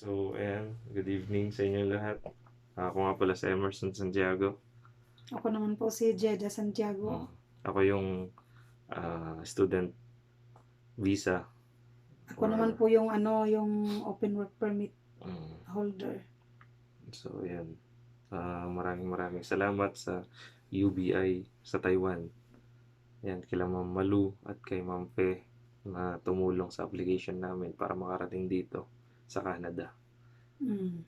So, ayan, good evening sa inyo lahat. Ako nga pala si Emerson Santiago. Ako naman po si Jeda Santiago. Mm. Ako yung ah, student visa. Ako naman po yung ano, yung open work permit Mm. holder. So, ayan. Ah, maraming maraming salamat sa UBI sa Taiwan. Yan, kila Ma'am Malu at kay Ma'am Fe na tumulong sa application namin para makarating dito sa Canada. Mm.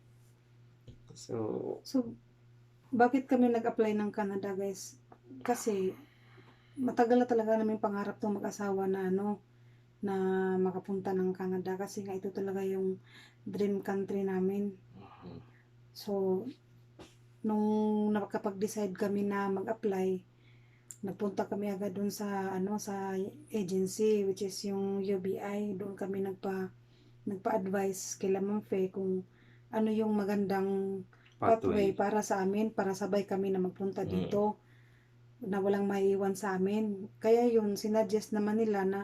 So, So, bakit kami nag-apply ng Canada, guys? Kasi, matagal na talaga namin pangarap tong mag-asawa na ano, na makapunta ng Canada. Kasi nga ito talaga yung dream country namin. mhm. So, nung nakapag-decide kami na mag-apply, nagpunta kami agad dun sa ano sa agency which is yung UBI. Doon kami nagpa nagpa-advise kay Ma'am Fe kung ano yung magandang pathway pathway. para sa amin para sabay kami na magpunta Mm. dito na walang maiiwan sa amin. Kaya yun sinuggest naman nila na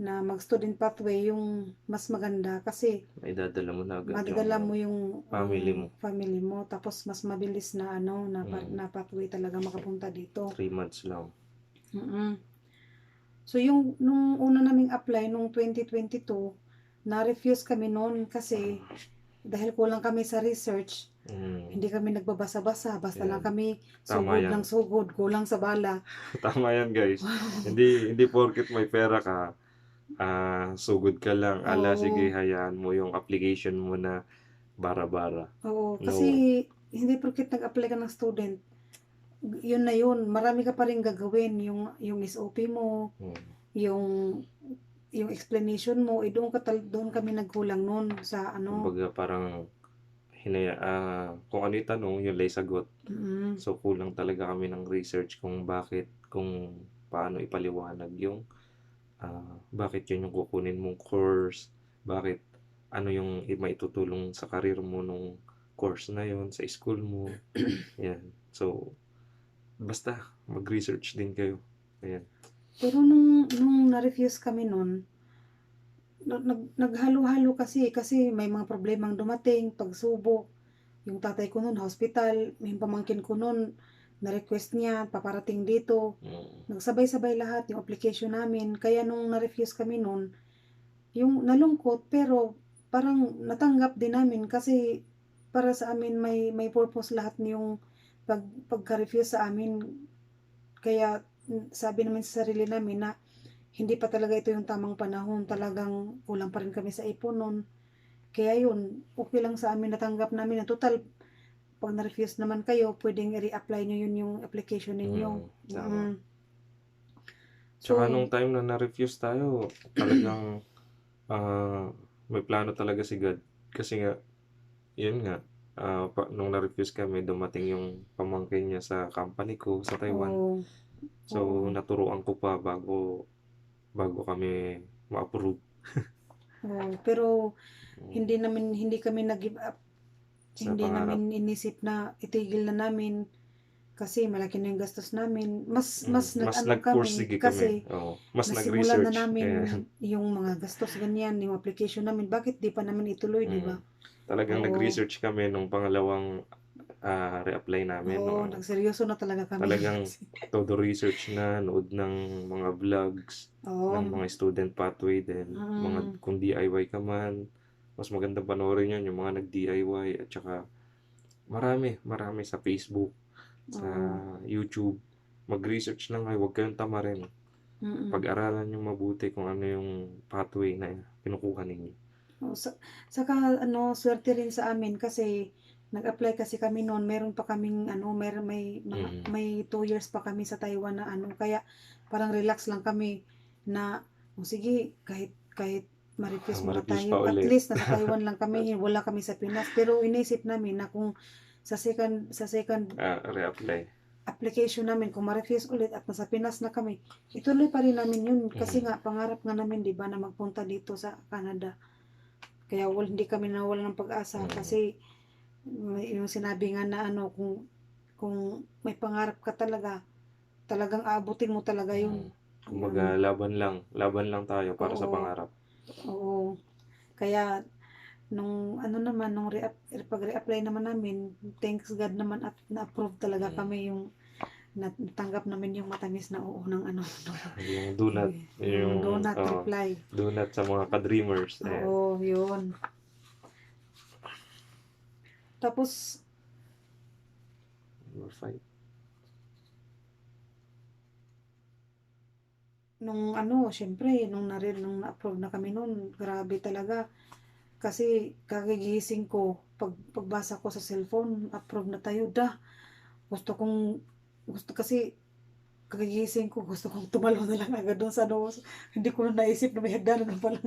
na mag-student pathway yung mas maganda kasi May dadala mo na agad madadala yung mo yung family mo. family mo tapos mas mabilis na ano na, Mm. na pathway talaga makapunta dito. 3 months lang. mm So yung nung una naming apply nung 2022 na-refuse kami noon kasi dahil kulang kami sa research, Mm. hindi kami nagbabasa-basa, basta Yan. lang kami Tama sugod yan. ng sugod, kulang sa bala. Tama yan guys. hindi hindi porket may pera ka, ah sugod ka lang. Ala, Oo. sige, hayaan mo yung application mo na bara-bara. Oo, No. kasi hindi porket nag-apply ka ng student, yun na yun, marami ka pa rin gagawin, yung, yung SOP mo, Mm. yung yung explanation mo, eh, doon, ka doon kami nagkulang noon sa ano. Kumbaga parang hinaya, ah, kung ano yung tanong, yun lay sagot. Mm, So kulang talaga kami ng research kung bakit, kung paano ipaliwanag yung ah, bakit yun yung kukunin mong course, bakit ano yung maitutulong sa karir mo nung course na yun, sa school mo. Yan. So, basta mag-research din kayo. Ayan. Pero nung, nung na-refuse kami noon, nag, nag- naghalo-halo kasi, kasi may mga problemang dumating, pagsubok, yung tatay ko noon, hospital, may pamangkin ko noon, na-request niya, paparating dito, Mm. nagsabay-sabay lahat yung application namin. Kaya nung na-refuse kami noon, yung nalungkot pero parang natanggap din namin kasi para sa amin may may purpose lahat yung pag pagka-refuse sa amin. Kaya sabi namin sa sarili namin na hindi pa talaga ito yung tamang panahon. Talagang kulang pa rin kami sa ipon noon. Kaya yun, okay lang sa amin natanggap namin na total pag na-refuse naman kayo, pwedeng i-reapply nyo yun yung application ninyo. Mm, tama. Mm. Tsaka So, nung time na na-refuse tayo, talagang ah, may plano talaga si God. Kasi nga, yun nga, ah, pa, nung na-refuse kami, dumating yung pamangkin niya sa company ko sa Taiwan. oo. So, oo. naturuan ko pa bago bago kami ma-approve. Oo, pero Mm, hindi namin hindi kami nag-give up. sa hindi pangarap. namin inisip na itigil na namin kasi malaki na yung gastos namin. Mas Mm, mas mas ano nag-pursige kami kasi. Oo, mas nasimulan nag-research. na namin Ayan. yung mga gastos ganyan, yung application namin. Bakit di pa namin ituloy, di ba? Mm. Talagang Oo. nag-research kami nung pangalawang ah, re-apply namin. Oo, no? nagseryoso na talaga kami. Talagang todo research na, nood ng mga vlogs, Oo. ng mga student pathway din, Mm. mga kung DIY ka man, mas magandang panoorin yun, yung mga nag-DIY, at saka marami, marami sa Facebook, sa Oo. YouTube. Mag-research lang kayo, huwag kayong tamarin. Mm-mm. Pag-aralan nyo mabuti kung ano yung pathway na kinukuha ninyo. Oo, sa, saka ano, swerte rin sa amin kasi nag-apply kasi kami noon, meron pa kaming ano, meron may Mm. mga- may two years pa kami sa Taiwan na ano, kaya parang relax lang kami na oh, sige, kahit kahit ma-refuse muna tayo, at least nasa Taiwan lang kami, wala kami sa Pinas. Pero inisip namin na kung sa second sa second Ah, re-apply. application namin kung ma-refuse ulit at nasa Pinas na kami, ituloy pa rin namin yun kasi Mm. nga pangarap nga namin 'di ba na magpunta dito sa Canada. Kaya wal, hindi kami nawala ng pag-asa Mm. kasi may- yung sinabi nga na ano kung kung may pangarap ka talaga, talagang aabutin mo talaga yun. Mm. Kumbaga, laban lang. Laban lang tayo para sa Oo. pangarap. Oo. Kaya nung ano naman, nung re pag-re-apply naman namin, thanks God naman at na-approve talaga Mm. kami yung nat natanggap namin yung matamis na oo ng ano, Yung do not, yung, yung do not oo, reply. do not sa mga ka-dreamers. Ayan. Oo, yun. Tapos, Number five. nung ano, syempre, nung narin, nung na-approve na kami noon, grabe talaga. Kasi kagigising ko, pag, pagbasa ko sa cellphone, approve na tayo, da. Gusto kong, gusto kasi, kagigising ko, gusto kong tumalo na lang agad doon sa ano, hindi ko na naisip na may hagdanan na pala.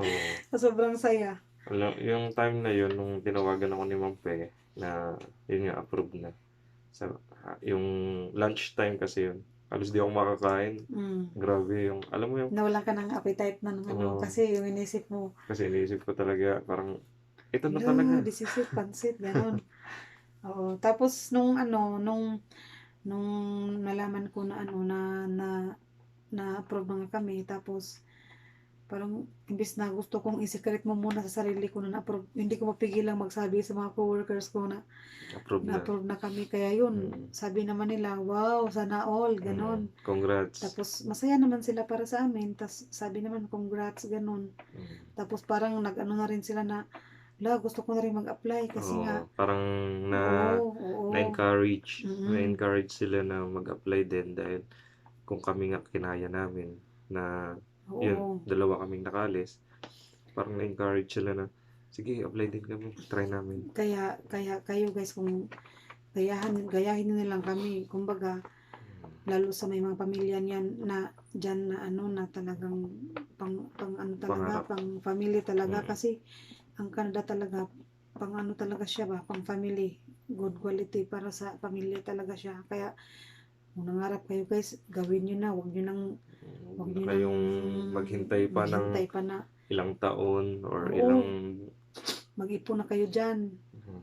Oo. Sobrang saya. Alam, yung time na yun, nung tinawagan ako ni Ma'am Pe, na yun nga, approved na. Sa, yung lunch time kasi yun. Halos di ako makakain. Mm. Grabe yung, alam mo yung, Nawalan ka ng appetite na ng ano, kasi yung inisip mo, kasi iniisip ko talaga, parang, ito na Yeah, talaga. this is it, pansit, gano'n. Oo. Tapos, nung ano, nung, nung nalaman ko na ano, na, na, na approve na nga kami, tapos, parang, imbis na gusto kong i-secret mo muna sa sarili ko na na-approve, hindi ko mapigilang magsabi sa mga coworkers ko na Approved na. na-approve na kami. Kaya yun, Mm. sabi naman nila, wow, sana all, gano'n. Mm, congrats. Tapos, masaya naman sila para sa amin. Tapos, sabi naman, congrats, gano'n. Mm. Tapos parang nag-ano na rin sila na, la, gusto ko na rin mag-apply kasi Oo, nga, parang na, oo, oo. na-encourage, Mm-mm. na-encourage sila na mag-apply din dahil kung kami nga kinaya namin na Oo. yun, dalawa kaming nakalis, parang na-encourage sila na sige, apply din kami, try namin. Kaya, kaya kayo guys, kung gayahan, gayahin nyo na lang kami, kumbaga, lalo sa may mga pamilya niyan na dyan na ano na talagang pang, pang ano talaga, Pangarap. pang family talaga Mm. kasi ang Canada talaga pang ano talaga siya ba, pang family, good quality para sa pamilya talaga siya. Kaya kung nangarap kayo guys, gawin nyo na, huwag nyo nang Huwag Huwag na nyo kayong nang maghintay pa ng maghintay pa na ilang taon or Oo. ilang mag-ipon na kayo dyan. Mhm.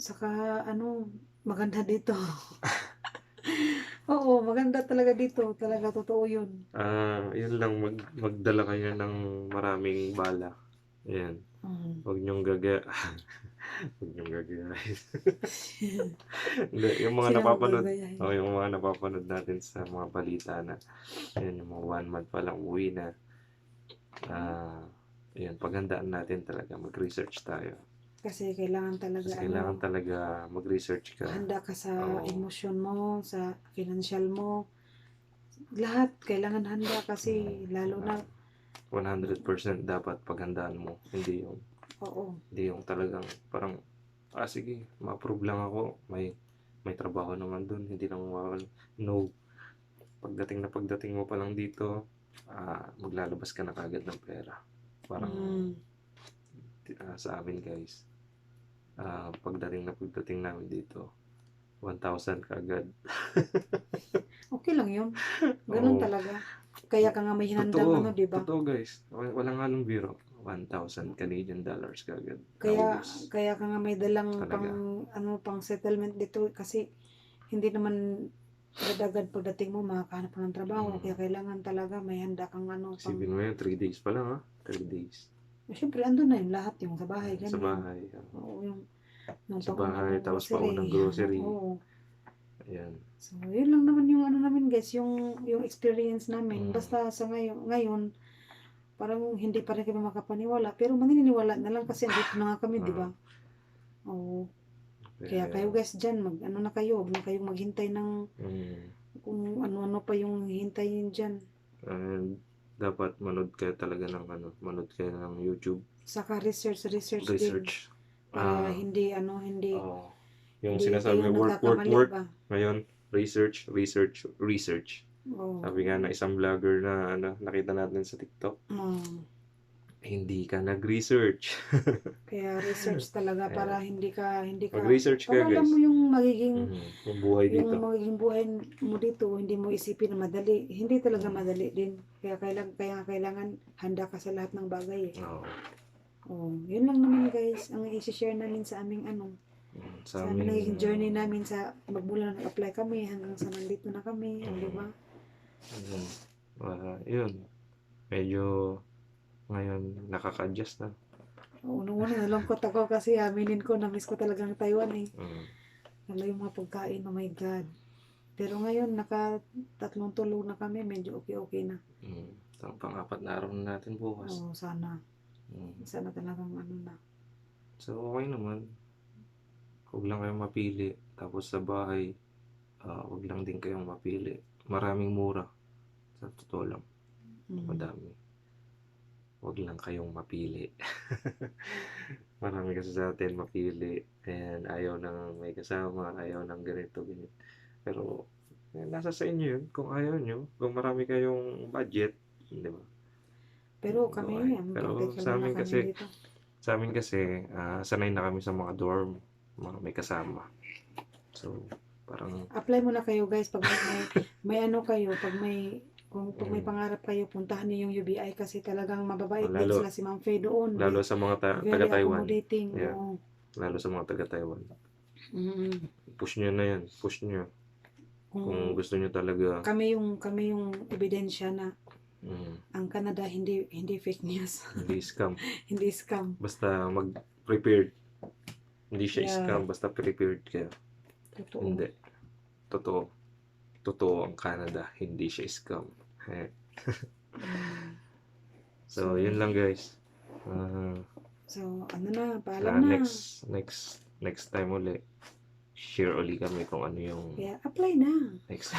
Saka ano, maganda dito. Oo, maganda talaga dito. Talaga totoo yun. Ah, yun lang mag magdala kayo ng maraming bala. Ayan. Mm. Huwag niyong gaga Huwag niyong gagayahin. Hindi, yung mga Sila napapanood, oh, yung mga napapanood natin sa mga balita na, yun, yung mga one month pa lang uwi na, ah, yun, paghandaan natin talaga, mag-research tayo. Kasi kailangan talaga Kasi kailangan ano, talaga mag-research ka. handa ka sa Oo. emosyon mo, sa financial mo. Lahat kailangan handa kasi lalo na 100% dapat paghandaan mo. Hindi yung, oo. hindi yung talagang parang, ah sige, ma-approve lang ako. May, may trabaho naman dun. Hindi lang mawawala. No. Pagdating na pagdating mo pa lang dito, ah, maglalabas ka na kagad ng pera. Parang, Mm. ah, sa amin guys, ah, pagdating na pagdating namin dito, 1,000 kagad. Okay lang yun. Ganun Oo. talaga. Kaya ka nga may hinandang Totoo, ano, di ba? totoo guys. Wal- Walang halong biro. 1,000 Canadian dollars kagad. Kaya Naubos. kaya ka nga may dalang Talaga. pang ano pang settlement dito kasi hindi naman agad-agad pagdating mo makakahanap ka ng trabaho Mm. kaya kailangan talaga may handa kang ano pang Isipin mo yun, 3 days pa lang ha. 3 days. Eh, Siyempre, andun na yung lahat, yung sa bahay, Sa ganun. bahay. ah. Oo, yung, yung Sa bahay, ano, tapos paunang grocery. Oo. Ayan. So, yun lang naman yung ano namin guys, yung, yung experience namin. Mm. Basta sa ngayon, ngayon, parang hindi pa rin kami makapaniwala. Pero maniniwala na lang kasi andito na nga kami, di ba? Oo. Kaya kayo guys dyan, mag, ano na kayo, huwag na kayong maghintay ng Mm. kung ano-ano pa yung hintayin dyan. And dapat manood kayo talaga ng ano, manood kayo ng YouTube Saka research, research, din. research. Para Ah, hindi, ano, hindi, oo. Yung hindi sinasabi kayo work, work, work. ba? Ngayon, research, research, research. Oo. Sabi nga na isang vlogger na ano, nakita natin sa TikTok, Oo. hindi ka nag-research. Kaya research talaga Ayan. para hindi ka, hindi ka, Mag-research ka alam guys. mo yung magiging, Mhm. Yung buhay yung dito. magiging buhay mo dito, hindi mo isipin na madali. Hindi talaga Mm. madali din. Kaya kailangan, kaya kailangan handa ka sa lahat ng bagay eh. Oo. Oh, yun lang naman guys, ang i-share namin sa aming ano, sa amin, naging journey namin sa magmula na nag-apply kami hanggang sa nandito na kami, Mm. di ba? Mhm. Ah, yun. Medyo Ngayon, nakaka-adjust na. Unang-una nalungkot ako kasi aminin ko na-miss ko talagang Taiwan eh. Mm. Lalo yung mga pagkain, oh my God. Pero ngayon, naka tatlong tulog na kami, medyo okay-okay na. Mm. Ang pang-apat na araw na natin bukas. Oo, sana. Mm. Sana talagang ano na. So, okay naman. Huwag lang kayong mapili. Tapos sa bahay, ah, huwag lang din kayong mapili. Maraming mura. Sa totoo lang. Mm. Madami. Huwag lang kayong mapili. Marami kasi sa atin mapili. And ayaw nang may kasama. Ayaw nang ganito, ganito. Pero, eh, nasa sa inyo yun. Kung ayaw nyo. Kung marami kayong budget. Di ba? Pero kami, Okay. Pero sa amin kasi, dito. Sa amin kasi, ah, sanay na kami sa mga dorm. Mga may kasama. So, parang Apply mo na kayo guys pag may, may, ano kayo, pag may kung, kung may Mm. pangarap kayo, puntahan niyo yung UBI kasi talagang mababait din sila si Ma'am Faye doon. lalo sa mga ta- Very taga-Taiwan. accommodating. Yeah. oo. Lalo sa mga taga-Taiwan. Mm. Push nyo na yan. Push nyo. Kung Kung gusto nyo talaga. kami yung kami yung ebidensya na Mm, ang Canada hindi hindi fake news, hindi scam. hindi scam. Basta mag-prepared. Hindi siya Yeah. scam. Basta prepared ka. Totoo. Hindi. Totoo. Totoo ang Canada. Hindi siya scam. So, yun lang guys. Ah, So, ano na, paalam na. next, next, next time uli. Share uli kami kung ano yung Kaya apply na. next.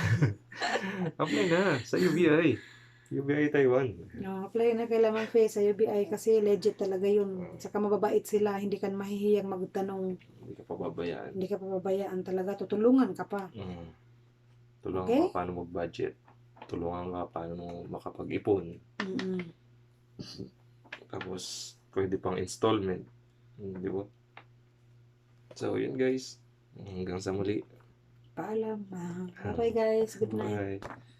Apply na sa UBI. UBI Taiwan. No, apply na kay Lamang Faye sa UBI kasi legit talaga yun. Saka mababait sila, hindi ka mahihiyang magtanong, Hindi ka pababayaan. hindi ka pababayaan talaga, tutulungan ka pa. Mm. Tulungan Okay? ka paano mag-budget. Tulungan ka paano makapag-ipon. Mm-mm. Tapos, pwede pang installment. Mm, Di ba? So, yun guys. Hanggang sa muli. Paalam. Ah, Bye guys, good night. Bye.